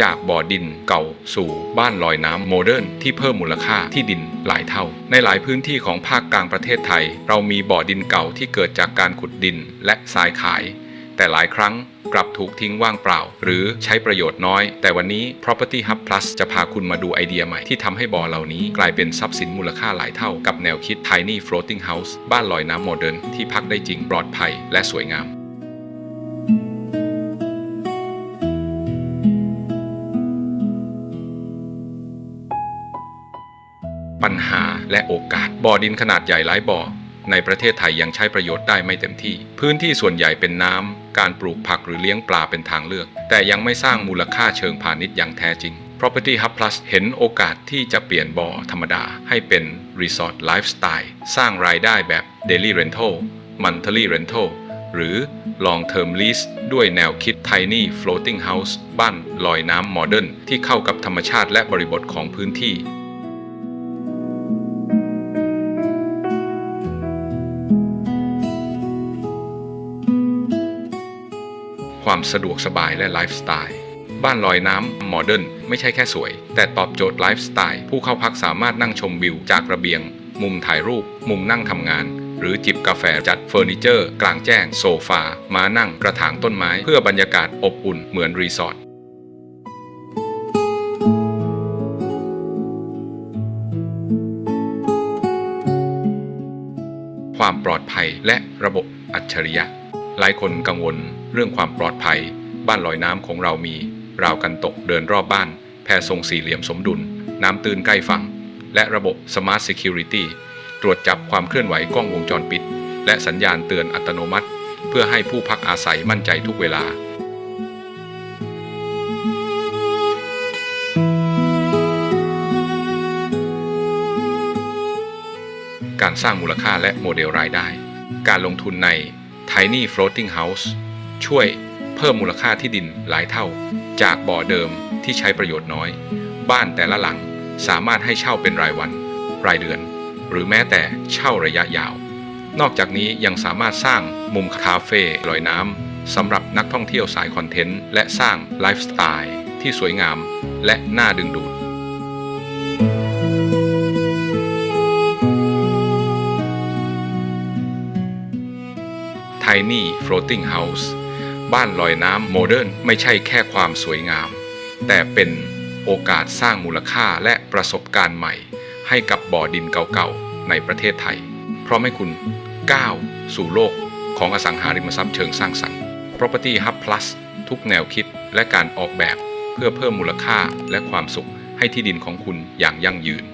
จากบ่อดินเก่าสู่บ้านลอยน้ำโมเดิร์นที่เพิ่มมูลค่าที่ดินหลายเท่า ในหลายพื้นที่ของภาคกลางประเทศไทย เรามีบ่อดินเก่าที่เกิดจากการขุดดินและทรายขาย แต่หลายครั้งกลับถูกทิ้งว่างเปล่า หรือใช้ประโยชน์น้อย แต่วันนี้ Property Hub Plus จะพาคุณมาดูไอเดียใหม่ที่ทำให้บ่อเหล่านี้ กลายเป็นทรัพย์สินมูลค่าหลายเท่ากับแนวคิด Tiny Floating House บ้านลอยน้ำโมเดิร์นที่พักได้จริงปลอดภัยและสวยงาม ปัญหาและโอกาส บ่อดินขนาดใหญ่หลายบ่อ ในประเทศไทยยังใช้ประโยชน์ได้ไม่เต็มที่ พื้นที่ส่วนใหญ่เป็นน้ำ การปลูกผักหรือเลี้ยงปลาเป็นทางเลือก แต่ยังไม่สร้างมูลค่าเชิงพาณิชย์อย่างแท้จริง Property Hub Plus เห็นโอกาสที่จะเปลี่ยนบ่อธรรมดา ให้เป็น Resort Lifestyle สร้างรายได้แบบ Daily Rental Monthly Rental หรือ Long Term Lease ด้วยแนวคิด Tiny Floating House บ้านลอยน้ำโมเดิร์นที่เข้ากับธรรมชาติและบริบทของพื้นที่ ความสะดวกสบายและไลฟ์สไตล์ บ้านลอยน้ำโมเดิร์นไม่ใช่แค่สวย แต่ตอบโจทย์ไลฟ์สไตล์ ผู้เข้าพักสามารถนั่งชมวิวจากระเบียง มุมถ่ายรูป มุมนั่งทำงาน หรือจิบกาแฟจัดเฟอร์นิเจอร์ กลางแจ้ง โซฟามานั่งกระถางต้นไม้เพื่อบรรยากาศอบอุ่นเหมือนรีสอร์ทความปลอดภัยและระบบอัจฉริยะ หลายคนกังวลเรื่องความปลอดภัย บ้านลอยน้ำของเรามี ราวกันตกเดินรอบบ้าน แพรทรงสี่เหลี่ยมสมดุล น้ำตื้นใกล้ฝั่ง และระบบ Smart Security ตรวจจับความเคลื่อนไหวกล้องวงจรปิด และสัญญาณเตือนอัตโนมัติ เพื่อให้ผู้พักอาศัยมั่นใจทุกเวลา การสร้างมูลค่าและโมเดลรายได้ การลงทุนใน Tiny Floating House ช่วยเพิ่มมูลค่าที่ดินหลายเท่า จากบ่อเดิมที่ใช้ประโยชน์น้อย บ้านแต่ละหลังสามารถให้เช่าเป็นรายวัน รายเดือน หรือแม้แต่เช่าระยะยาว นอกจากนี้ยังสามารถสร้างมุมคาเฟ่ลอยน้ำสำหรับนักท่องเที่ยวสายคอนเทนต์ และสร้างไลฟ์สไตล์ที่สวยงามและน่าดึงดูด Tiny Floating House บ้านลอยน้ำโมเดิร์นไม่ใช่แค่ความสวยงาม แต่เป็นโอกาสสร้างมูลค่าและประสบการณ์ใหม่ ให้กับบ่อดินเก่าๆ ในประเทศไทย เพร้อให้คุณก้าวสู่โลกของอสังหาริมทรัพย์เชิงสร้างสรรค์ Property Hub Plus ทุกแนวคิดและการออกแบบเพื่อเพิ่มมูลค่าและความสุขให้ที่ดินของคุณอย่างยั่งยืน